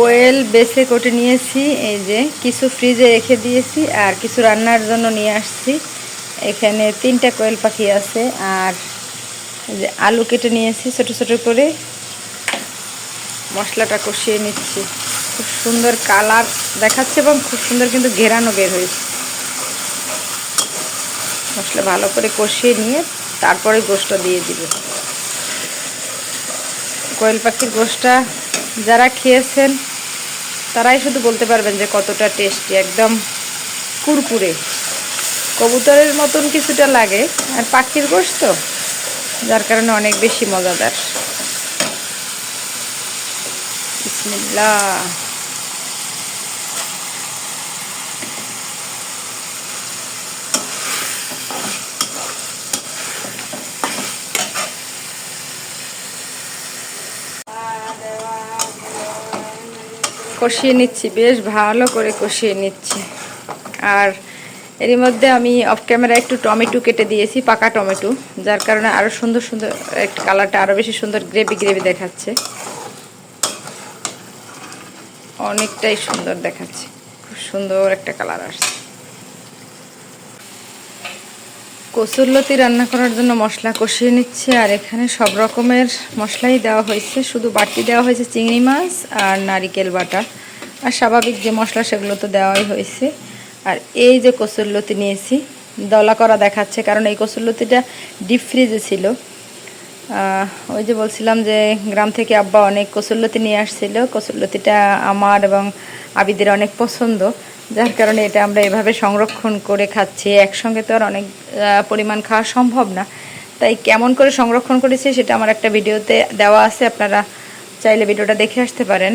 কোয়েল বেছে কোটে নিয়েছি, এই যে কিছু ফ্রিজে রেখে দিয়েছি আর কিছু রান্নার জন্য নিয়ে আসছি। এখানে তিনটা কোয়েল পাখি আছে আর যে আলু কেটে নিয়েছি ছোট ছোট করে। মশলাটা কষিয়ে নিচ্ছি। খুব সুন্দর কালার দেখাচ্ছে এবং খুব সুন্দর কিন্তু ঘেরানো বের হয়েছে। মশলা ভালো করে কষিয়ে নিয়ে তারপরে গোশটা দিয়ে দিব। কোয়েল পাখির গোশটা যারা খেয়েছেন তারাই শুধু বলতে পারবেন যে কতটা টেস্টি, একদম কুরকুরে। কবুতরের মতন কিছুটা লাগে, আর পাখির গোশ তো, যার কারণে অনেক বেশি মজাদার। কষিয়ে নিচ্ছি, বেশ ভালো করে কষিয়ে নিচ্ছি। আর এরই মধ্যে আমি অফ ক্যামেরা একটু টমেটো কেটে দিয়েছি, পাকা টমেটো, যার কারণে আরও সুন্দর সুন্দর একটা কালারটা আরও বেশি সুন্দর গ্রেভি গ্রেভি দেখাচ্ছে। অনেকটাই সুন্দর দেখাচ্ছে, খুব সুন্দর একটা কালার আসছে। কসুরলতি রান্না করার জন্য মশলা কষিয়ে নিচ্ছে, আর এখানে সব রকমের মশলাই দেওয়া হয়েছে। শুধু বাটি দেওয়া হয়েছে চিংড়ি মাছ আর নারিকেল বাটা। আর স্বাভাবিক যে মশলা, সেগুলো তো দেওয়াই হয়েছে। আর এই যে কসুরলতি নিয়েছি, দলা করা দেখাচ্ছে, কারণ এই কসুরলতিটা ডিপ ফ্রিজে ছিল। ওই যে বলছিলাম যে গ্রাম থেকে আব্বা অনেক কসুরলতি নিয়ে আসছিল। কসুরলতিটা আমার এবং আবিদের অনেক পছন্দ। যার কারণে এটা আমরা এভাবে সংরক্ষণ করে খাচ্ছি। একসঙ্গে তো আর অনেক পরিমাণ খাওয়া সম্ভব না। তাই কেমন করে সংরক্ষণ করেছি সেটা আমার একটা ভিডিওতে দেওয়া আছে। আপনারা চাইলে ভিডিওটা দেখে আসতে পারেন।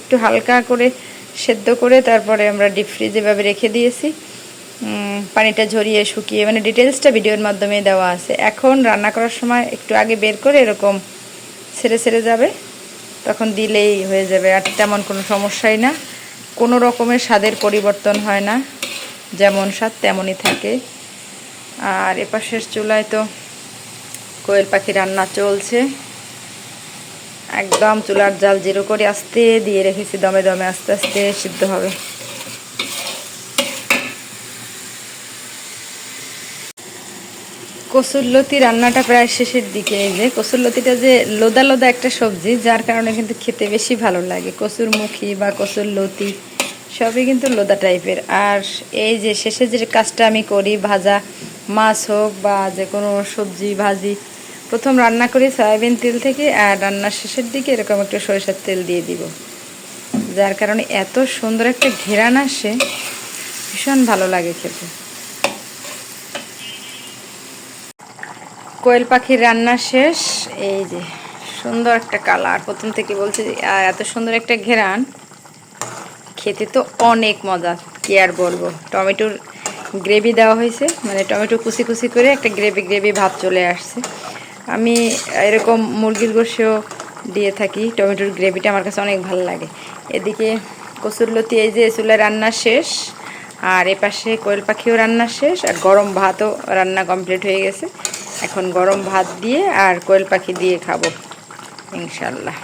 একটু হালকা করে সেদ্ধ করে তারপরে আমরা ডিপ ফ্রিজ এভাবে রেখে দিয়েছি। পানিটা ঝরিয়ে শুকিয়ে মানে ডিটেলসটা ভিডিওর মাধ্যমে দেওয়া আছে। এখন রান্না করার সময় একটু আগে বের করে এরকম ছেড়ে ছেড়ে যাবে, তখন দিলেই হয়ে যাবে। আর তেমন কোনো সমস্যাই না। কোনো রকমের স্বাদের পরিবর্তন হয় না। যেমন স্বাদ তেমনই থাকে। আর এপাশের চুলায় তো কোয়েল পাখি রান্না চলছে। একদম চুলার জাল জিরো করে আস্তে দিয়ে রেখেছি, দমে দমে আস্তে আস্তে সিদ্ধ হবে। কসুরলতি রান্নাটা প্রায় শেষের দিকে, এই যে কসুরলতিটা যে লোদা লোদা একটা সবজি, যার কারণে কিন্তু খেতে বেশি ভালো লাগে। কসুর মুখী বা কসুর লতি সবই কিন্তু লোদা টাইপের। আর এই যে শেষে যে কাজটা আমি করি, ভাজা মাছ হোক বা যে কোনো সবজি, ভাজি, প্রথম রান্না করি সয়াবিন তেল থেকে, আর রান্নার শেষের দিকে এরকম একটু সরিষার তেল দিয়ে দিব। যার কারণে এত সুন্দর একটা ঘেরান আসে, ভীষণ ভালো লাগে খেতে। কোয়েল পাখির রান্না শেষ। এই যে, সুন্দর একটা কালার। প্রথম থেকে বলছে এত সুন্দর একটা ঘেরান। খেতে তো অনেক মজা, কি আর বলব। টমেটোর গ্রেভি দেওয়া হয়েছে মানে টমেটো কুচি কুচি করে একটা গ্রেভি গ্রেভি ভাব চলে আসছে। আমি এরকম মুরগির গোশেও দিয়ে থাকি, টমেটোর গ্রেভিটা আমার কাছে অনেক ভালো লাগে। এদিকে কসুরলতি এই যে চুলে রান্না শেষ, আর এপাশে কোয়েল পাখিও রান্না শেষ, আর গরম ভাতও রান্না কমপ্লিট হয়ে গেছে। এখন গরম ভাত দিয়ে আর কোয়েল পাখি দিয়ে খাব ইনশাল্লাহ।